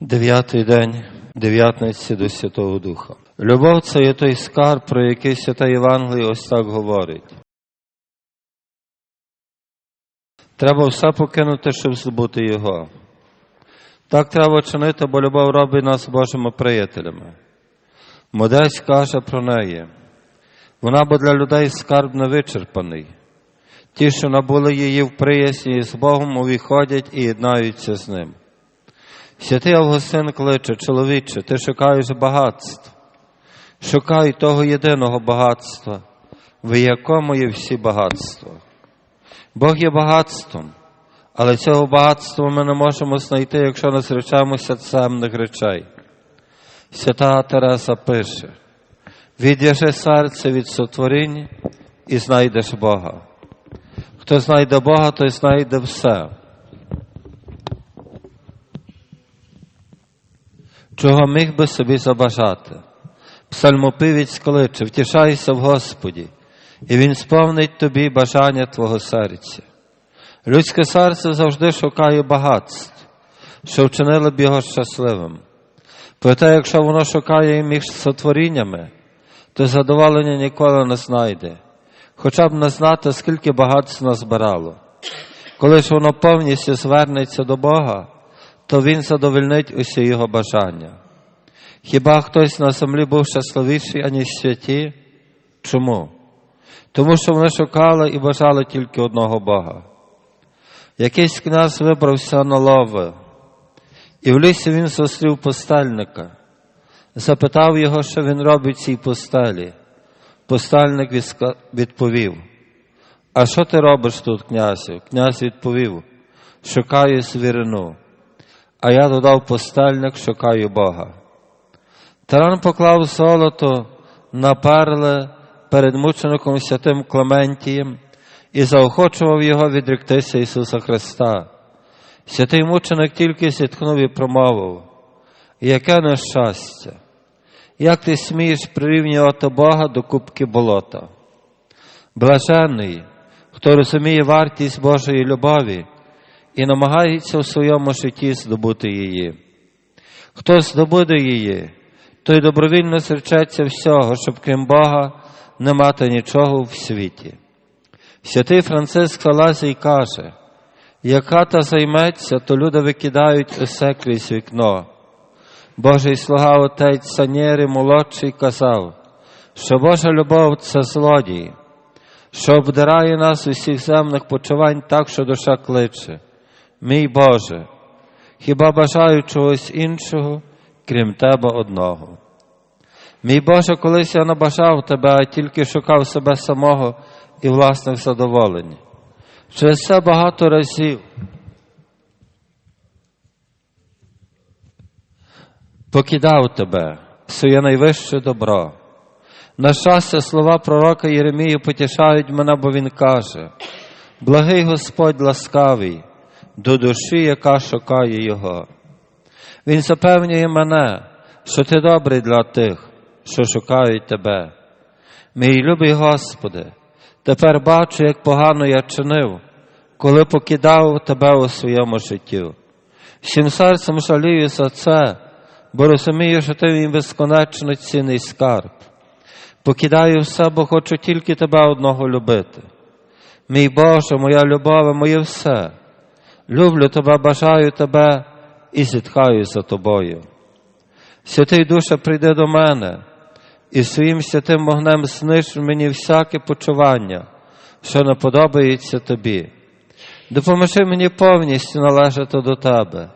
Дев'ятий день дев'ятниці до Святого Духа. Любов це є той скарб, про який Свята Євангеліє ось так говорить. Треба все покинути, щоб здобути Його. Так треба чинити, бо любов робить нас Божими приятелями. Модець каже про неї. Вона бо для людей скарб невичерпаний. Ті, що набули її в приязні з Богом, увіходять і єднаються з ним. Святий Августин кличе, чоловіче, ти шукаєш багатств. Шукай того єдиного багатства, в якому є всі багатства. Бог є багатством, але цього багатства ми не можемо знайти, якщо не зречемося цемних речей. Свята Тереса пише: відв'яжи серце від сотворіння і знайдеш Бога. Хто знайде Бога, той знайде все. Чого міг би собі забажати? Псальмопивець кличе, втішайся в Господі, і Він сповнить тобі бажання твого серця. Людське серце завжди шукає багатств, що вчинили б його щасливим. Проте, якщо воно шукає між сотворіннями, то задоволення ніколи не знайде, хоча б не знати, скільки багатств назбирало. Коли ж воно повністю звернеться до Бога, то Він задовольнить усі його бажання. Хіба хтось на землі був щасливіший, аніж святі? Чому? Тому що вони шукали і бажали тільки одного Бога. Якийсь князь вибрався на лови, і в лісі він зустрів постельника, запитав його, що він робить в цій постелі. Постельник відповів: А що ти робиш тут, князю? Князь відповів: Шукаю звірину. А я додав постельник, шукаю Бога. Таран поклав золото на перли перед мучеником святим Клементієм і заохочував його відректися Ісуса Христа. Святий мученик тільки зітхнув і промовив, яке нещастя, як ти смієш прирівнювати Бога до кубки болота? Блаженний, хто розуміє вартість Божої любові і намагається у своєму житті здобути її. Хто здобуде її, той добровільно зречеться всього, щоб крім Бога не мати нічого в світі. Святий Франциск Салазій каже, як хата займеться, то люди викидають усе крізь вікно. Божий слуга отець Санєри молодший казав, що Божа любов це злодій, що обдирає нас усіх земних почувань так, що душа кличе. Мій Боже, хіба бажаю чогось іншого, крім Тебе одного. Мій Боже, колись я не бажав Тебе, а тільки шукав себе самого і власних задоволень. Через це багато разів покидав Тебе, своє найвище добро. На щастя, слова пророка Єремії потішають мене, бо він каже: Благий Господь ласкавий до душі, яка шукає Його. Він запевнює мене, що ти добрий для тих, що шукають Тебе. Мій любий Господи, тепер бачу, як погано я чинив, коли покидав Тебе у своєму житті. Всім серцем жалію за це, бо розумію, що Ти мій безконечно цінний скарб. Покидаю все, бо хочу тільки Тебе одного любити. Мій Боже, моя любов, моє все. Люблю Тебе, бажаю Тебе і зітхаю за Тобою. Святий Душа прийде до мене і своїм святим вогнем знищ мені всяке почування, що не подобається Тобі. Допоможи мені повністю належати до Тебе.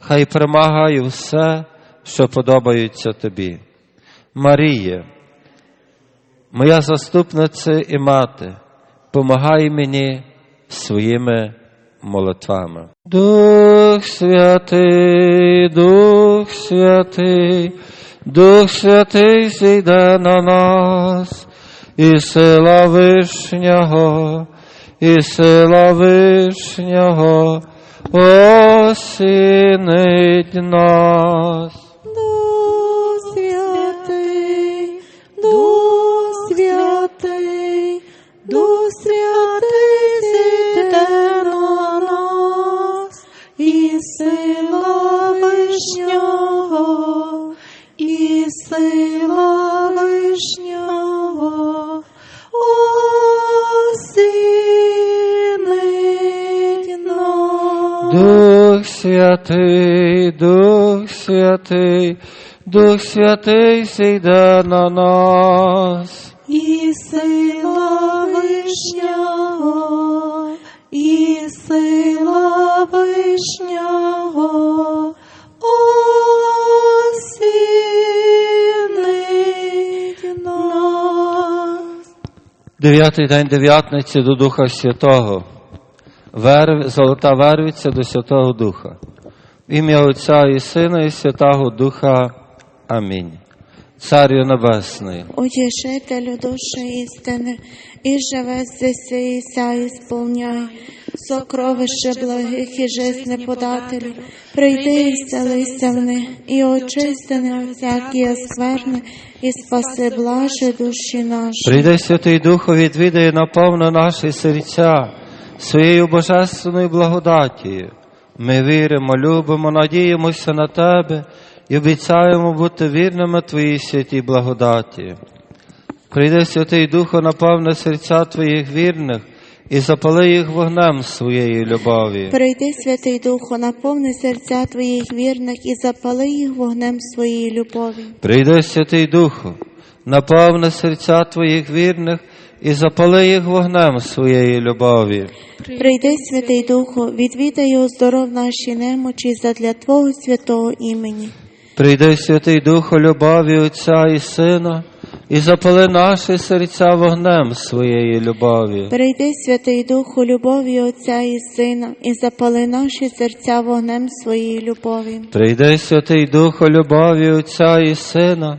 Хай перемагаю все, що подобається Тобі. Маріє, моя заступниця і мати, помагай мені своїми молитвами. Дух Святий, Дух Святий, Дух Святий зійде на нас, і сила Вишнього, і сила Вишнього осінить нас. Дух Святий, Дух Святий, Дух Святий сійде на нас. І сила вишнього, і сила вишнього осінить нас. Дев'ятий день дев'ятниці до Духа Святого. Золота вервиця до Святого Духа. В ім'я Отця і Сина і Святого Духа. Амінь. Царю Небесний, Утешителю души истины, и живе здесь и ся исполняй, сокровище благих і жизни подателю, прийди і селися в них, і очисти не всякі оскверни, і спаси блаже душі наші. прийди Святий Дух, відвідає наповно наші серця своєю божественною благодатію. Ми віримо, любимо, надіємося на Тебе і обіцяємо бути вірними Твоїй святій благодаті. Прийди, Святий Духу, наповни серця Твоїх вірних і запали їх вогнем своєї любові. Прийди, Святий Духу, наповни серця Твоїх вірних і запали їх вогнем своєї любові. Прийди, Святий Духу, наповни серця Твоїх вірних і запали їх вогнем своєї любові. Прийди, Святий Духу, відвідай оздоров наші немочі задля Твого святого імені. Прийди, Святий Духу, любові Отця і Сина, і запали наші серця вогнем своєї любові. Прийди, Святий Духу, любові Отця і Сина, і запали наші серця вогнем своєї любові. Прийди, Святий Духу, любові Отця і Сина,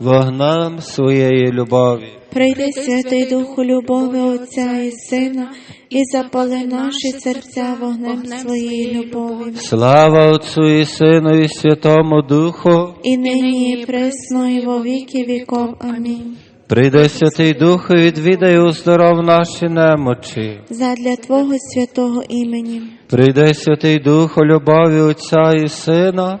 вогнем своєї любові. Прийди, Святий Духу, любові Отця і Сина, і запали наші серця вогнем своєї любові. Слава Отцю і Сину і Святому Духу. І нині, і присно, і во віки віков. Амінь. Прийди, Святий Дух, і відвідай оздоров наші немочі. Задля Твого святого імені. Прийди, Святий Дух, у любові Отця і Сина,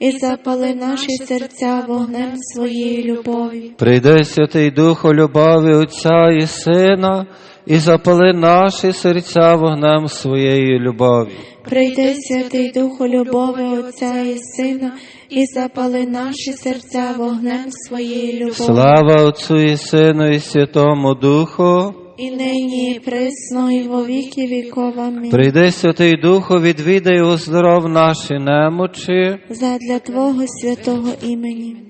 і запали наші серця вогнем своєї любові. Прийди, Святий Дух, любові Отця і Сина, і запали наші серця вогнем своєї любові. Прийди, Святий Духу, любові Отця і Сина, і запали наші серця вогнем своєї любові. Слава Отцю і Сину, і Святому Духу. І нині, і присно, і во віки віков. Амінь. Прийди, Святий Духу, відвідай оздоров наші немочі. Задля Твого святого імені.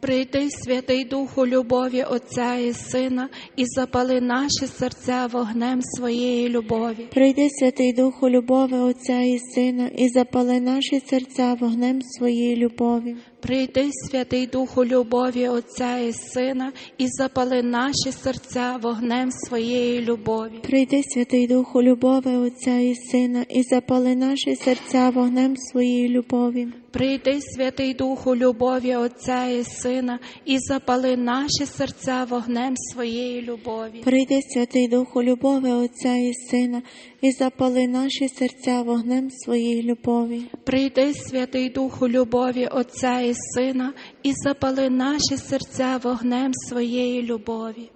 Прийди, Святий Духу любові Отця і Сина, і запали наші серця вогнем своєї любові. Прийди, Святий Духу любові Отця і Сина, і запали наші серця вогнем своєї любові. Прийди, Святий Духу любові Отця і Сина, і запали наші серця вогнем своєї любові. Прийди, Святий Духу любові Отця і Сина, і запали наші серця вогнем своєї любові. Прийди, Святий Духу любові Отця і Сина, і запали наші серця вогнем своєї любові. Прийди, Святий Духу любові Отця і Сина, і запали наші серця вогнем своєї любові. Прийди, Святий Духу любові Отця і Сина, і запали наші серця вогнем своєї любові.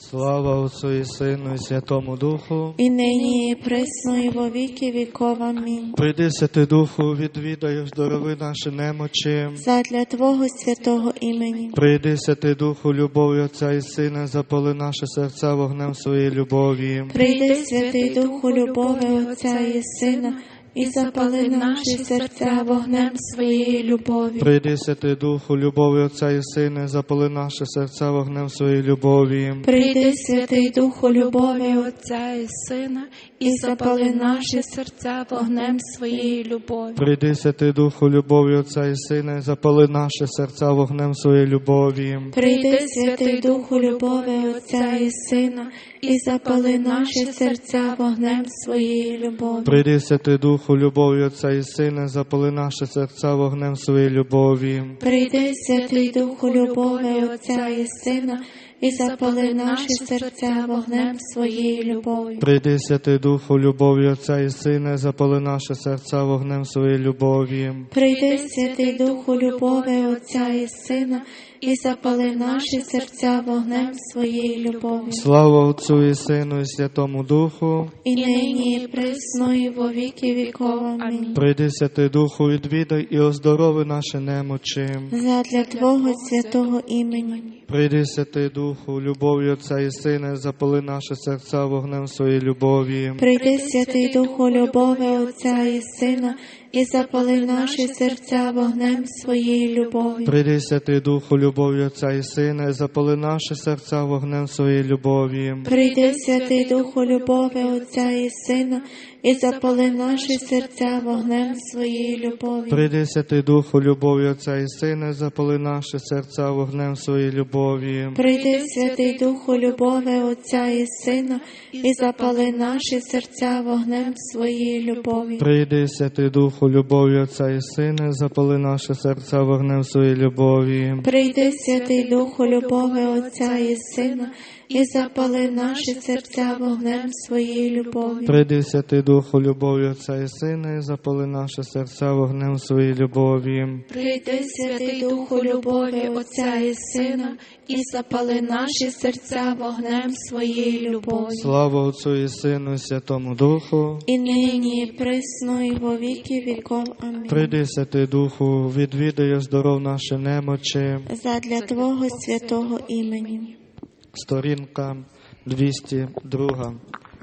Слава Отцу і Сину і Святому Духу. І нині, і присно, і во віки віков. Амінь. Прийди, Святий Духу, відвідай, здорови наші немочі. Задля Твого святого імені. Прийди, Святий Духу, любові Отця і Сина, запали наші серця вогнем своєї любові. Прийди, Святий Духу любові Отця і Сина, і запали наші серця вогнем своєї любові. Прийди, Святий Духу, любові Отця і Сина, запали наші серця вогнем своєї любові. Прийди, Святий Духу любові Отця і Сина, і запали наші серця вогнем своєї любові. Прийди, Святий Духу, любові Отця і Сина, запали наші серця вогнем своєї любові. Прийди, Святий Духу любові Отця і Сина, і запали наші серця вогнем своєї любові. Прийди, Святий Духу, любові Отця і Сина, запали наші серця вогнем своєї любові. Прийди, Святий Духу любові Отця і Сина, і запали наші серця вогнем своєї любові. Прийди, Святий Духу, любові Отця і Сина, запали наші серця вогнем своєї любові. Прийди, Святий Духу любові Отця і Сина, і запали наші серця вогнем своєї любові. Слава Отцю і Сину, і Святому Духу. І нині, і присно, і во віки віков. Амінь. Прийди, Святий Духу, відвідай і оздорови наші немочі. Задля Твого святого імені. Прийди, Святий Духу, любові Отця і Сина, запали наші серця вогнем своєї любові. Прийди, Святий Духу любові Отця і Сина, і запали наші серця вогнем своєї любові. Прийди, Святий Духу, любові Отця і Сина, і запали наші серця вогнем своєї любові. Прийди, Святий Духу любові Отця і Сина, і запали наші серця вогнем своєї любові. Прийди, Святий Духу, любові Отця і Сина, запали наші серця вогнем своєї любові. Прийди, Святий Духу любові Отця і Сина, і запали наші серця вогнем своєї любові. Прийди, Святий Духу, любові Отця і Сина, запали наші серця вогнем своєї любові. Прийди, Святий Духу любові Отця і Сина, і запали наші серця вогнем своєї любові. Прийди, Святий Духу, любові Отця і Сина, і запали наші серця вогнем своєї любові. Прийди, Святий Духу любові Отця і Сина, і запали наші серця вогнем своєї любові. Слава Отцю і Сину, і Святому Духу. І нині, і присно, і во віки віков. Амінь. Прийди, Святий Духу, відвідай здоров наші немочі. Задля Твого святого імені. Сторінка 202.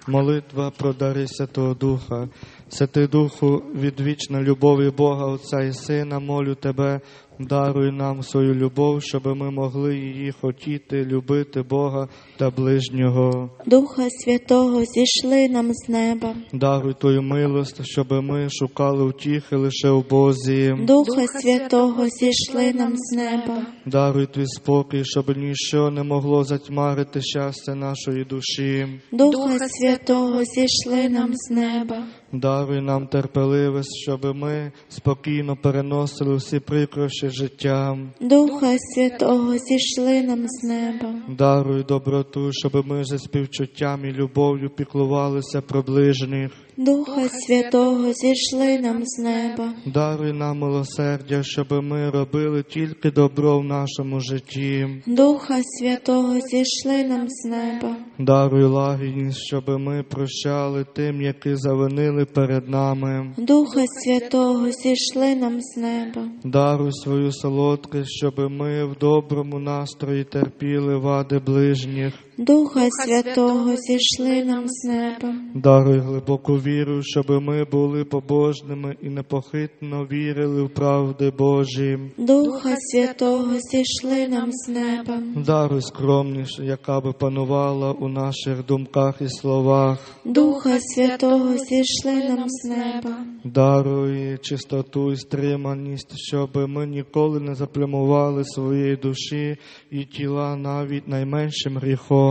Молитва про дари Святого Духа. Святий Духу, від вічна любові Бога Отця і Сина, молю Тебе, даруй нам свою любов, щоб ми могли її хотіти, любити Бога та ближнього. Духа Святого зійшли нам з неба. Даруй Твою милость, щоб ми шукали утіхи лише у Бозі. Духа Святого зійшли нам з неба. Даруй Твій спокій, щоб ніщо не могло затьмарити щастя нашої душі. Духа Святого зійшли нам з неба. Даруй нам терпеливість, щоб ми спокійно переносили всі прикрощі життя. Духа Святого зійшли нам з неба. Даруй доброту, щоб ми за співчуттям і любов'ю піклувалися про ближніх. Духа Святого, зійшли нам з неба. Даруй нам милосердя, щоб ми робили тільки добро в нашому житті. Духа Святого, зійшли нам з неба. Даруй лагідність, щоб ми прощали тим, які завинили перед нами. Духа Святого, зійшли нам з неба. Даруй свою солодкість, щоб ми в доброму настрої терпіли вади ближніх. Духа Святого, зійшли нам з неба. Даруй глибоку віру, щоб ми були побожними і непохитно вірили в правди Божі. Духа Святого, зійшли нам з неба. Даруй скромність, яка би панувала у наших думках і словах. Духа Святого, зійшли нам з неба. Даруй чистоту і стриманість, щоб ми ніколи не заплямували своєї душі і тіла навіть найменшим гріхом.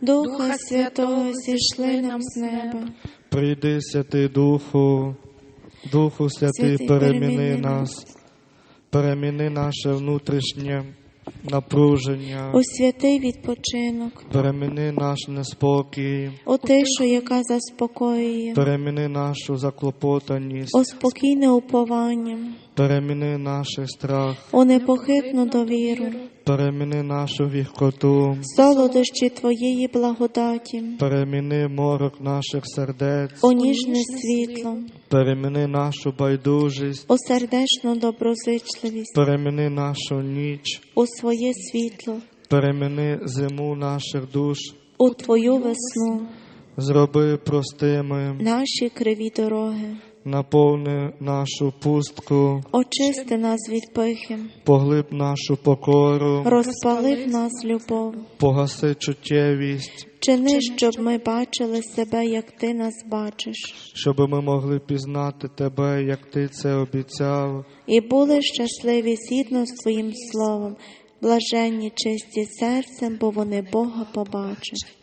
Духа Святого, зійшли нам з неба. Прийди, Святий Духу, Духу Святий, Святий, переміни переміни нас, переміни наше внутрішнє напруження, У святий відпочинок, переміни наш неспокій, у тишу, яка заспокоює, переміни нашу заклопотаність, у спокійне уповання, переміни наш страх, у непохитну довіру, переміни нашу гіркоту, солодощі Твоєї благодаті, переміни морок наших сердець, у ніжне світло, переміни нашу байдужість, у сердечну доброзичливість, переміни нашу ніч, у своє світло, переміни зиму наших душ, у Твою весну, зроби простими, наші криві дороги, наповни нашу пустку, очисти нас від пихи, поглиб нашу покору, розпалив нас любов. погаси чуттєвість, Чини, щоб ми бачили себе, як ти нас бачиш, щоб ми могли пізнати тебе, як ти це обіцяв. і були щасливі згідно з Твоїм словом, блаженні чисті серцем, бо вони Бога побачать.